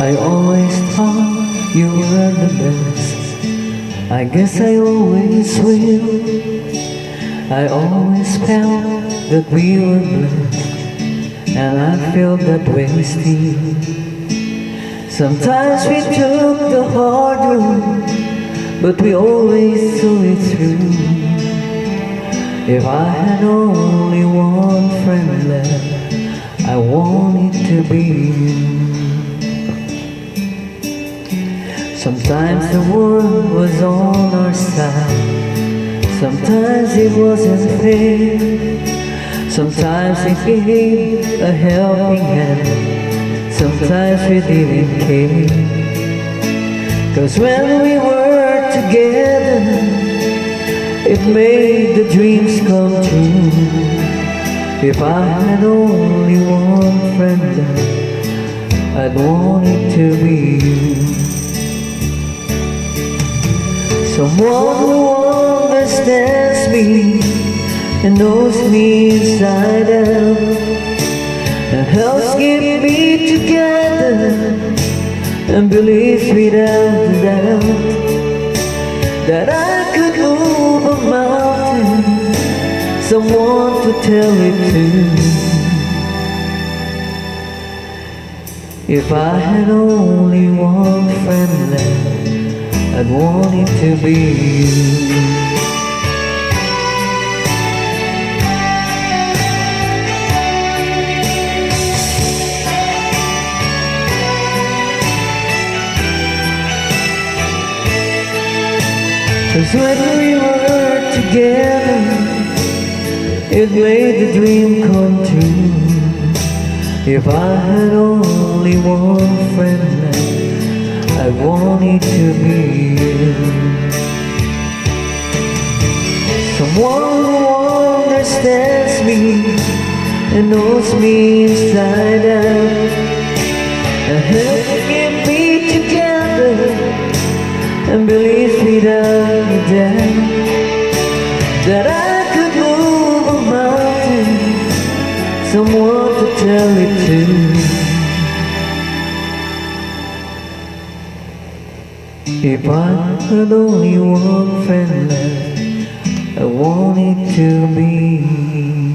I always thought you were the best. I guess I always will. I always felt that we were blessed, and I feel that way still. Sometimes we took the hard road, but we always saw it through. If I had only one friend left, I want it to be you. Sometimes the world was on our side. Sometimes it wasn't fair. Sometimes it gave a helping hand. Sometimes we didn't care. Cause when we were together, it made the dreams come true. If I had only one friend I'd want it to be you. Someone who understands me and knows me inside out and helps keep me together and believes without doubt that I could move a mountain. Someone to tell it to. If I had only one friend left. I'd want it to be you. Cause when we were together, it made the dream come true. If I had only one friend left, I want it to be you. Someone who understands me and knows me inside out and helps me doubt that I could move a mountain. Someone to tell it to. If I had only one friend left, I want it to be.